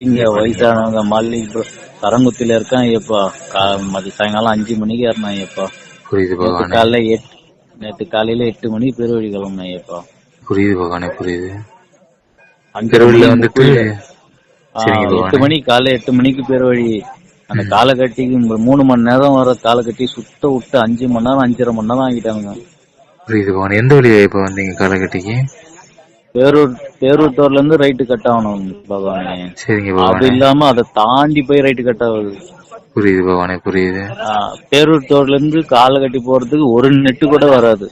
இங்க வயசானவங்க மல்லிகை கரங்குத்தில இருக்கான் எப்பா மதி சாயங்காலம் அஞ்சு மணிக்கு ஏறினான் எப்பா புரியுது பகவானே. காலைல எட் நேற்று காலையில எட்டு மணிக்கு பெருவழி கிளம்பினேன் எப்பா புரியுது பகவானே புரியுது. மணிக்கு வந்துட்டு சரிங்க எட்டு மணிக்கு காலைல எட்டு மணிக்கு பெருவழி. அந்த காலை கட்டிக்கு மு- மூணு மணி நேரம் வர காலை கட்டி சுத்த விட்டு அஞ்சு மணி நேரம் அஞ்சரை மணி நேரம் ஆகிட்டாங்க புரியுது பகவானே. எந்த வழியா இப்ப வந்தீங்க காலகட்டிக்கு? பேரூர் பேரூர் தோர்ல இருந்து ரைட்டு கட் ஆகணும் பகவானே. சரிங்க அது பகவானே இல்லாம அதை தாண்டி போய் ரைட்டு கட் ஆகுது புரியுது பகவானே புரியுது. ஆ, பேரூர் தோர்ல இருந்து காலை கட்டி போறதுக்கு ஒரு நெட்டு கூட வராது.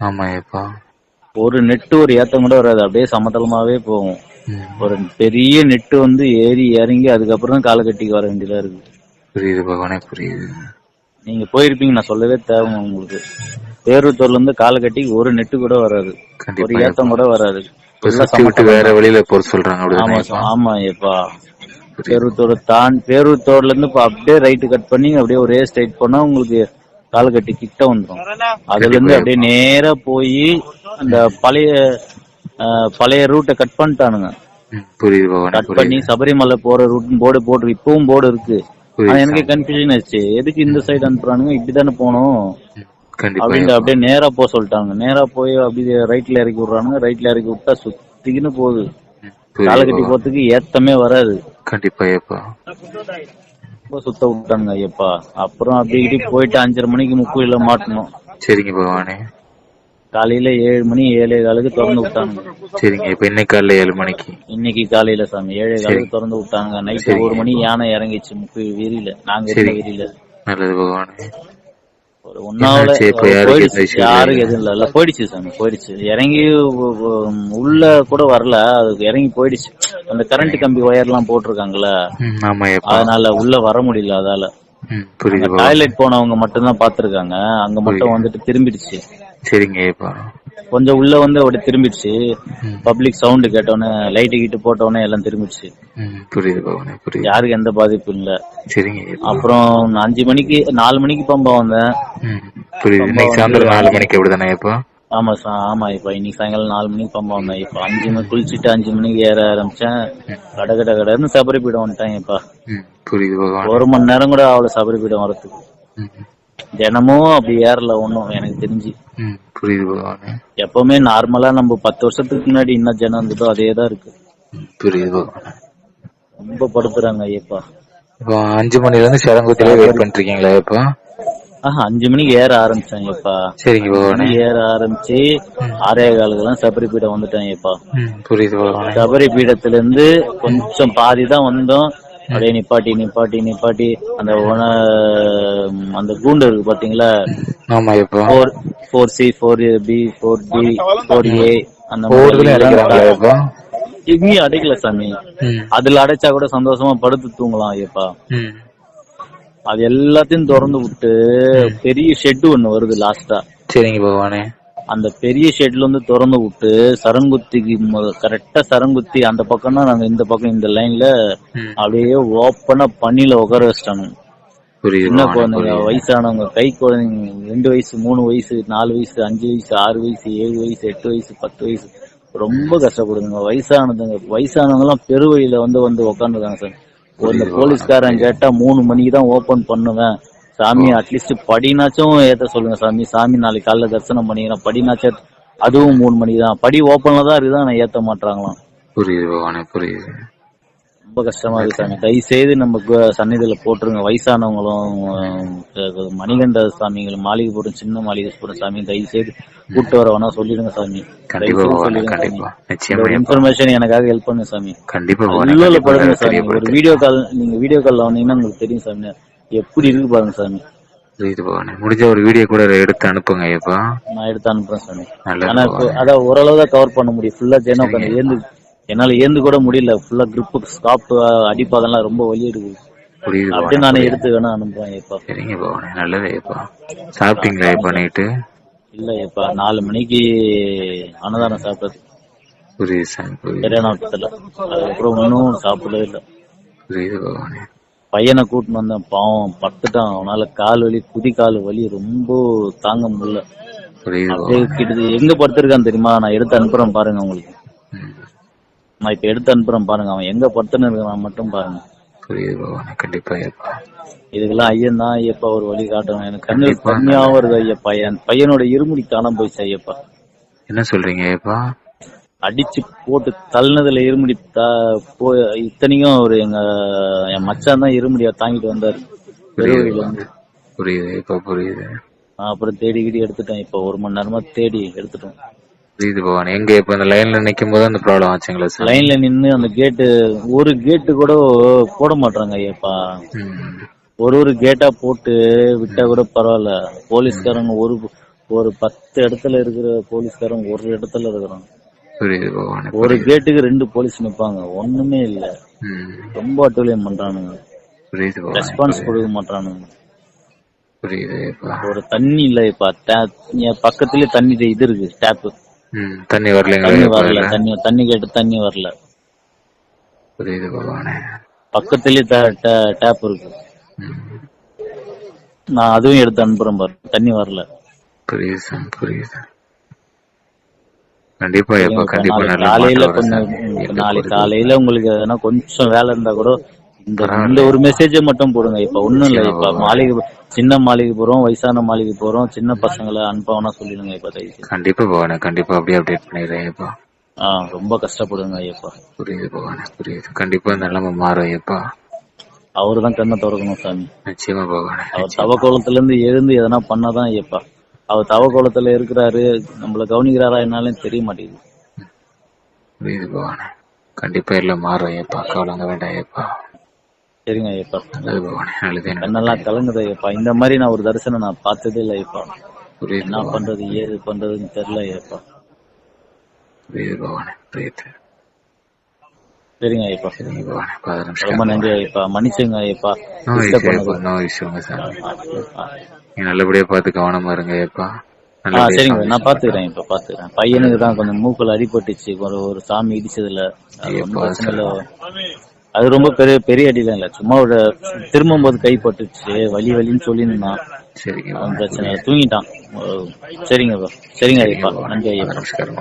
ஆமா ஏப்பா. ஒரு நெட்டு ஒரு ஏத்தம் கூட வராது. அப்படியே சமதளமாவே போகும். ம். ஒரு பெரிய நெட்டு வந்து ஏறி இறங்கி அதுக்கப்புறம் தான் காலை கட்டிக்கு வர வேண்டியதா இருக்கு. புரியுது பகவானே புரியுது. நீங்க போயிருப்பீங்க நான் சொல்லவே தேவை உங்களுக்கு. பேரூத்தூர்ல இருந்து காலை கட்டிக்கு ஒரு நெட்டு கூட வராது. ஒரு ஏத்தம் கூட வராது. வேற. வழியில போற சொல்றாங்க ஆமா ஆமா ஏப்பா. பேரூத்தூர் தான் பேரூத்தூர்ல இருந்து இப்ப அப்படியே ரைட்டு கட் பண்ணி அப்படியே ஒரே ஸ்ட்ரைட் பண்ணா உங்களுக்கு காலை கட்டி கிட்ட வந்துடும் அதுல இருந்து அப்படியே நேரா போய் அந்த பழைய பழைய ரூட்டை கட் பண்ணிட்டானுங்க. கட் பண்ணி சபரிமலை போற ரூட் போர்டு போட்டு இப்பவும் போர்டு இருக்கு. ஆனா எனக்கு கன்ஃபியூஷன் ஆச்சு. எதுக்கு இந்த சைடு அனுப்புறானுங்க? இப்படிதானே போகணும் ஏப்பா. அப்படியே நேரா போக சொல்லிட்டாங்க. நேரா போய் அப்படியே ரைட்ல இறக்கி விடுறானுங்க. ரைட்ல இறக்கி விட்டா சுத்திக்கின்னு போகுது. ம், புரியுது காலை கட்டி பகவானே. போறதுக்கு ஏத்தமே வராது. கண்டிப்பா ஏப்பா. ரொம்ப சுத்த விட்டானுங்க ஐயப்பா. அப்புறம் அப்படி இப்படி போயிட்டு அஞ்சரை மணிக்கு முக்குயில மாட்டணும். சரிங்க பகவானே. காலையில ஏழு மணி ஏழே காலுக்கு திறந்து விட்டானுங்க. சரிங்க இப்ப இன்னைக்கு காலைல ஏழு மணிக்கு? இன்னைக்கு காலையில சாமி. ஏழே. காலுக்கு திறந்து விட்டாங்க நைட்டு. ஒரு மணி யானை இறங்கிச்சு முக்கு வீதியில. நாங்க. வீதியில. நல்லது பகவானே. ஒரு ஒன்னாவல யாருக்கு? எதுவும் இல்ல போயிடுச்சு சாமி போயிடுச்சு. இறங்கி உள்ள கூட வரல அது இறங்கி போயிடுச்சு. அந்த கரண்ட் கம்பி ஒயர் எல்லாம் போட்டிருக்காங்கல்ல அதனால உள்ள வர முடியல அதால. டாய்லெட் போனவங்க மட்டும் தான் பாத்துருக்காங்க அங்க மட்டும். வந்துட்டு திரும்பிடுச்சு. சரிங்க கொஞ்சம் உள்ள வந்து அப்படி திரும்பிடுச்சு. பப்ளிக் சவுண்ட் கேட்டோன்னே லைட்டு கிட்டு போட்டோன்னே எல்லாம் திரும்பிடுச்சு. புரியுது புரியுது. யாருக்கு எந்த பாதிப்பும் இல்ல. சரிங்க. அப்புறம் அஞ்சு மணிக்கு நாலு மணிக்கு பம்பா வந்தேன். புரியுது. இன்னைக்கு சாயந்தரம் நாலு மணிக்கு அப்படிதானே ஏப்பா ஆமா சார் ஆமா. இப்ப இன்னைக்கு சாயங்காலம் நாலு மணிக்கு பம்பா வந்தேன். இப்ப அஞ்சு மணி குளிச்சுட்டு அஞ்சு மணிக்கு ஏற ஆரம்பிச்சேன். கட கட கடன்னு சபரிபீடம் வந்துட்டேன் இப்ப. ம், புரியுது ஒரு மணி நேரம் கூட அவ்வளவு சபரிபீடம் வரதுக்கு ம், தினமும் அப்படி ஏறல ஒண்ணும் எனக்கு தெரிஞ்சு. புரியுது பகவானே. எப்பவுமே நார்மலா நம்ம பத்து வருஷத்துக்கு முன்னாடி என்ன ஜனம் இருந்ததோ அதே தான் இருக்கு புரியுது பகவானே. ரொம்ப படுத்துறாங்க ஐயப்பா. இப்போ அஞ்சு மணில இருந்து சரங்குத்திலே வெயிட் பண்ணிட்டு இருக்கீங்களா ஏப்பா ஆஹா அஞ்சு மணிக்கு ஏற ஆரம்பிச்சேன் ஐயப்பா. சரிங்க பகவானே. ஏற ஆரம்பிச்சு ஆறே காலுக்கெல்லாம் சபரி பீடம் வந்துட்டேன் ஐயப்பா. ம், புரியுது பகவானே. சபரி பீடத்துல இருந்து கொஞ்சம் பாதி தான் வந்தோம். அப்படியே நிப்பாட்டி நிப்பாட்டி நிப்பாட்டி அந்த உண அந்த கூண்டு இருக்கு பாத்தீங்களா? ஆமா ஏப்பா four four C four B four D four A அந்த எங்கேயும் அடைக்கல சாமி. அதுல அடைச்சா கூட சந்தோஷமா படுத்து தூங்கலாம் ஐயப்பா. அது எல்லாத்தையும் திறந்து விட்டு பெரிய ஷெட் ஒண்ணு வருது லாஸ்டா சரிங்க பகவானே. அந்த பெரிய ஷெட்ல இருந்து திறந்து விட்டு சரங்குத்திக்கு கரெக்டா சரங்குத்தி அந்த பக்கம்னா நாங்க இந்த பக்கம் இந்த லைன்ல அப்படியே ஓப்பனா பண்ணில உட்கார வச்சிட்டானுங்க. புரியுது. சின்ன குழந்தைங்க வயசானவங்க கை குழந்தைங்க ரெண்டு வயசு மூணு வயசு நாலு வயசு அஞ்சு வயசு ஆறு வயசு ஏழு வயசு எட்டு வயசு பத்து வயசு. ரொம்ப கஷ்டப்படுதுங்க. வயசானதுங்க வயசானவங்க எல்லாம் பெருவழியில வந்து வந்து உட்காந்துருக்காங்க சார். ஒரு போலீஸ்காரன் கேட்டா மூணு மணிக்கு தான் ஓபன் பண்ணுவேன். சாமி அட்லீஸ்ட் படினாச்சும் ஏத்த சொல்லுங்க சாமி. சாமி நாளைக்கு காலைல தரிசனம் பண்ணிக்கிறேன். படினாச்சும் அதுவும் மூணு மணிக்கு தான் படி ஓப்பன்ல தான் இருக்குதான் ஆனா ஏத்த மாட்டாங்களாம் புரியுது பகவானே புரியுது. ரொம்ப கஷ்டமா இருக்கு சாமி. தயவு செய்து நம்ம சந்நிதியில போட்டுருங்க. வயசானவங்களும் மணிகண்ட சாமிகள் மாளிகைபுரம் சின்ன மாளிகைபுரம் சாமி தயவு செய்து கூட்டு வர வேணா சொல்லிடுங்க சாமி. இன்ஃபர்மேஷன் எனக்காக ஹெல்ப் பண்ணுங்க சாமி. கண்டிப்பா படுங்க சாமி ஒரு வீடியோ கால் நீங்க வீடியோ கால்ல வந்தீங்கன்னா உங்களுக்கு தெரியும் சாமி. எப்படி இருக்கு பாருங்க சாமி. புரியுது பகவானே முடிஞ்ச ஒரு வீடியோ கூட எடுத்து அனுப்புங்க ஐயப்பா. நான் எடுத்து அனுப்புறேன் சாமி. ஆனா இப்போ அதான் ஓரளவு தான் கவர் பண்ண முடியும். ஃபுல்லா ஜெனம் உட்காந்து ஏந்து என்னால ஏந்து கூட முடியல. ஃபுல்லா grip ஸ்டாப் அடிப்பாதெல்லாம் ரொம்ப வலி எடுக்குது. புரியுது நானே. எடுத்து வேணா அனுப்புறேன் எப்பா சரிங்க பகவானே நல்லது ஐயப்பா. சாப்பிட்டீங்களா ஐயப்பா நைட்டு இல்ல இப்ப நாலு மணிக்கு அன்னதானம் சாப்பிட்டது. புரியுது சாமி புரியுது. பெரியநாட்டத்துல அதுக்கப்புறம் ஒன்னும் சாப்பிடவே இல்ல. புரியுது பகவானே பையனை கூட்டின்னு வந்தேன். பாவம் பட்டுட்டான். அவனால கால் வலி குதி கால் வலி ரொம்ப தாங்க முடியல. கிட்டது எங்க படுத்திருக்கான்னு தெரியுமா? நான் எடுத்து அனுப்புறேன் பாருங்க உங்களுக்கு. நான் இப்ப எடுத்து அனுப்புறேன் பாருங்க. அவன் எங்க படுத்துன்னு இருக்கிறான் மட்டும் பாருங்க. கண்டிப்பா இதுக்கெல்லாம் ஐயன் தான் ஐயப்பா ஒரு வழி காட்டணும். எனக்கு கண்ணு கண்டிப்பா. கம்மியாவும் வருது ஐயப்பா. என் பையனோட இருமுடி காணாம போயிடுச்சு ஐயப்பா என்ன சொல்றீங்க ஐயப்பா? அடிச்சு போட்டு தள்ளினதுல இருமுடி போ இத்தனைக்கும் ஒரு எங்க என் மச்சான் தான் இருமுடியா தாங்கிட்டு வந்தாரு. புரியுது இருந்து புரியுது அப்புறம் தேடி கிடி எடுத்துட்டேன். இப்போ ஒரு மணி நேரமா தேடி எடுத்துட்டோம். புரியுது பகவானே. எங்க இப்ப இந்த லைன்ல நிக்கும் போது அந்த ப்ராப்ளம் ஆச்சுங்களா சார்? லைன்ல நின்னு அந்த கேட்டு ஒரு கேட்டு கூட போட மாட்டாங்க ஐயப்பா. ஒரு ஒரு கேட்டா போட்டு விட்டா கூட பரவாயில்ல. போலீஸ்காரங்க ஒரு ஒரு பத்து இடத்துல இருக்கிற போலீஸ்காரங்க ஒரு இடத்துல இருக்கிறாங்க. புரியுது பகவானே ஒரு கேட்டுக்கு ரெண்டு போலீஸ் நிப்பாங்க. ஒண்ணுமே இல்ல. ரொம்ப அட்டூழியம் பண்றானுங்க. புரியுது ரெஸ்பான்ஸ் கொடுக்க மாட்டானுங்க புரியுது ஒரு தண்ணி இல்ல இப்ப. பக்கத்துலயே தண்ணி இது இருக்கு டேப் தண்ணி வரலைங்களா தண்ணி வரல? தண்ணி தண்ணி கேட்டு தண்ணி வரல. புரியுது பகவானே. பக்கத்துலயே டேப் இருக்கு. நான் அதுவும் எடுத்து அனுப்புறேன் பாரு. தண்ணி வரல. புரியுது புரியுது. கண்டிப்பா இப்ப காலையில கொஞ்சம். இப்ப நாளைக்கு? காலையில உங்களுக்கு எதனா கொஞ்சம் வேலை இருந்தா கூட இந்த. இந்த ஒரு மெசேஜை மட்டும் போடுங்க இப்ப ஒண்ணும் இல்ல இப்ப. மாளிகை சின்ன மாளிகை போறோம் வயசான மாளிகை போறோம் சின்ன பசங்களை அனுப்பவனா சொல்லிடுங்க இப்ப. கண்டிப்பா பகவானே கண்டிப்பா அப்படியே அப்டேட் பண்ணிடுறேன் ஐயப்பா ஆ ரொம்ப கஷ்டப்படுங்க ஐயப்பா புரியுது பகவானே புரியுது கண்டிப்பா நிலைமை மாறும் ஐயப்பா அவரு தான் கண்ணை திறக்கணும் சாமி நிச்சயமா பகவானே அவர் தவக்கோலத்துல இருந்து எழுந்து எதனா பண்ணாதான் ஐயப்பா அவர் தவக்கோலத்துல இருக்கிறாரு. நம்மள கவனிக்கிறாரா என்னாலும் தெரிய மாட்டேங்குது. புரியுது பகவானே. கண்டிப்பா எல்லாம் மாறும். ஐயப்பா கவலைங்க வேண்டாம் ஐயப்பா சரிங்க ஐயப்பா நல்லது பகவானே நல்லது. கண்ணெல்லாம் கலங்குது ஐயப்பா இந்த மாதிரி நான் ஒரு தரிசனம் நான் பார்த்ததே இல்லை ஐயப்பா புரியுது என்ன பண்றது ஏது பண்றதுன்னு தெரியல ஐயப்பா புரியுது பகவானே புரியுது. சரிங்க ஐயப்பா. ரொம்ப நன்றி ஐயப்பா. மன்னிச்சுங்க ஐயப்பா. நோ இஷ்யூங்க சார் நீங்க நல்லபடியா பார்த்து கவனமா இருங்க ஐயப்பா. ஆ சரிங்க நான் பாத்துக்கிறேன் இப்ப பாத்துக்கிறேன் பையனுக்கு தான் கொஞ்சம் மூக்குல அடிபட்டுச்சு. ஒரு ஒரு சாமி இடிச்சதுல. அது ரொம்ப பெரிய பெரிய அடிலாம் இல்ல. சும்மா ஒரு திரும்பும் போது கை பட்டுச்சு. வலி வலின்னு சொல்லியிருந்தான். பிரச்சனை தூங்கிட்டான். சரிங்க. சரிங்க ஐயப்பா. நன்றி ஐயப்பா. நமஸ்காரம்.